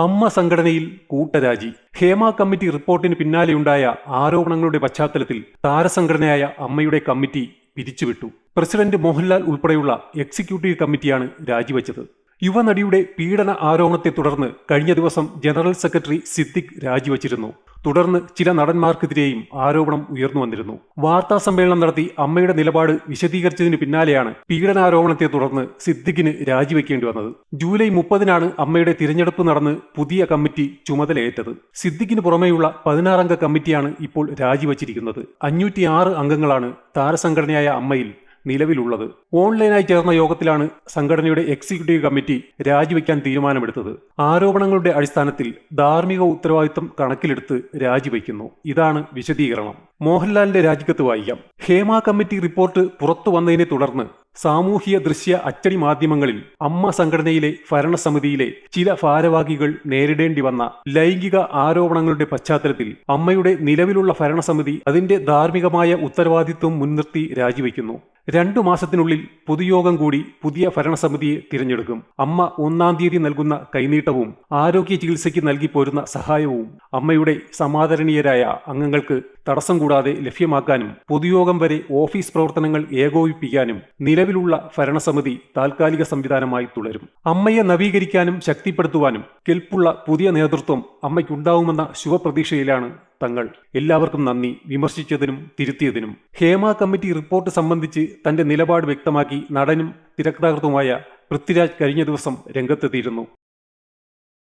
അമ്മ സംഘടനയിൽ കൂട്ടരാജി. ഹേമ കമ്മിറ്റി റിപ്പോർട്ടിന് പിന്നാലെയുണ്ടായ ആരോപണങ്ങളുടെ പശ്ചാത്തലത്തിൽ താരസംഘടനയായ അമ്മയുടെ കമ്മിറ്റി പിരിച്ചുവിട്ടു. പ്രസിഡന്റ് മോഹൻലാൽ ഉൾപ്പെടെയുള്ള എക്സിക്യൂട്ടീവ് കമ്മിറ്റിയാണ് രാജിവെച്ചത്. യുവനടിയുടെ പീഡന ആരോപണത്തെ തുടർന്ന് കഴിഞ്ഞ ദിവസം ജനറൽ സെക്രട്ടറി സിദ്ദിഖ് രാജിവെച്ചിരുന്നു. തുടർന്ന് ചില നടന്മാർക്കെതിരെയും ആരോപണം ഉയർന്നു വന്നിരുന്നു. വാർത്താ സമ്മേളനം നടത്തി അമ്മയുടെ നിലപാട് വിശദീകരിച്ചതിന് പിന്നാലെയാണ് പീഡനാരോപണത്തെ തുടർന്ന് സിദ്ദിഖിന് രാജിവെക്കേണ്ടി വന്നത്. ജൂലൈ മുപ്പതിനാണ് അമ്മയുടെ തിരഞ്ഞെടുപ്പ് നടന്ന് പുതിയ കമ്മിറ്റി ചുമതലയേറ്റത്. സിദ്ദിഖിന് പുറമെയുള്ള പതിനാറംഗ കമ്മിറ്റിയാണ് ഇപ്പോൾ രാജിവച്ചിരിക്കുന്നത്. അഞ്ഞൂറ്റിയാറ് അംഗങ്ങളാണ് താരസംഘടനയായ അമ്മയിൽ നിലവിലുള്ളത്. ഓൺലൈനായി ചേർന്ന യോഗത്തിലാണ് സംഘടനയുടെ എക്സിക്യൂട്ടീവ് കമ്മിറ്റി രാജിവെക്കാൻ തീരുമാനമെടുത്തത്. ആരോപണങ്ങളുടെ അടിസ്ഥാനത്തിൽ ധാർമ്മിക ഉത്തരവാദിത്തം കണക്കിലെടുത്ത് രാജിവെക്കുന്നു. ഇതാണ് വിശദീകരണം. മോഹൻലാലിന്റെ രാജിക്കത്ത് വായിക്കാം. ഹേമ കമ്മിറ്റി റിപ്പോർട്ട് പുറത്തു വന്നതിനെ തുടർന്ന് സാമൂഹ്യ ദൃശ്യ അച്ചടി മാധ്യമങ്ങളിൽ അമ്മ സംഘടനയിലെ ഭരണസമിതിയിലെ ചില ഭാരവാഹികൾ നേരിടേണ്ടി വന്ന ലൈംഗിക ആരോപണങ്ങളുടെ പശ്ചാത്തലത്തിൽ അമ്മയുടെ നിലവിലുള്ള ഭരണസമിതി അതിന്റെ ധാർമ്മികമായ ഉത്തരവാദിത്വം മുൻനിർത്തി രാജിവെക്കുന്നു. രണ്ടു മാസത്തിനുള്ളിൽ പൊതുയോഗം കൂടി പുതിയ ഭരണസമിതിയെ തിരഞ്ഞെടുക്കും. അമ്മ ഒന്നാം തീയതി നൽകുന്ന കൈനീട്ടവും ആരോഗ്യ ചികിത്സയ്ക്ക് നൽകി പോരുന്ന സഹായവും അമ്മയുടെ സമാദരണീയരായ അംഗങ്ങൾക്ക് തടസ്സം കൂടാതെ ലഭ്യമാക്കാനും പൊതുയോഗം വരെ ഓഫീസ് പ്രവർത്തനങ്ങൾ ഏകോപിപ്പിക്കാനും നിലവിലുള്ള ഭരണസമിതി താൽക്കാലിക സംവിധാനമായി തുടരും. അമ്മയെ നവീകരിക്കാനും ശക്തിപ്പെടുത്തുവാനും കെൽപ്പുള്ള പുതിയ നേതൃത്വം അമ്മയ്ക്കുണ്ടാവുമെന്ന ശുഭപ്രതീക്ഷയിലാണ് തങ്ങൾ എല്ലാവർക്കും നന്ദി. വിമർശിച്ചതിനും തിരുത്തിയതിനും. ഹേമ കമ്മിറ്റി റിപ്പോർട്ട് സംബന്ധിച്ച് തന്റെ നിലപാട് വ്യക്തമാക്കി നടനും തിരക്കഥാകൃത്തുമായ പൃഥ്വിരാജ് കഴിഞ്ഞ ദിവസം രംഗത്തെത്തിയിരുന്നു.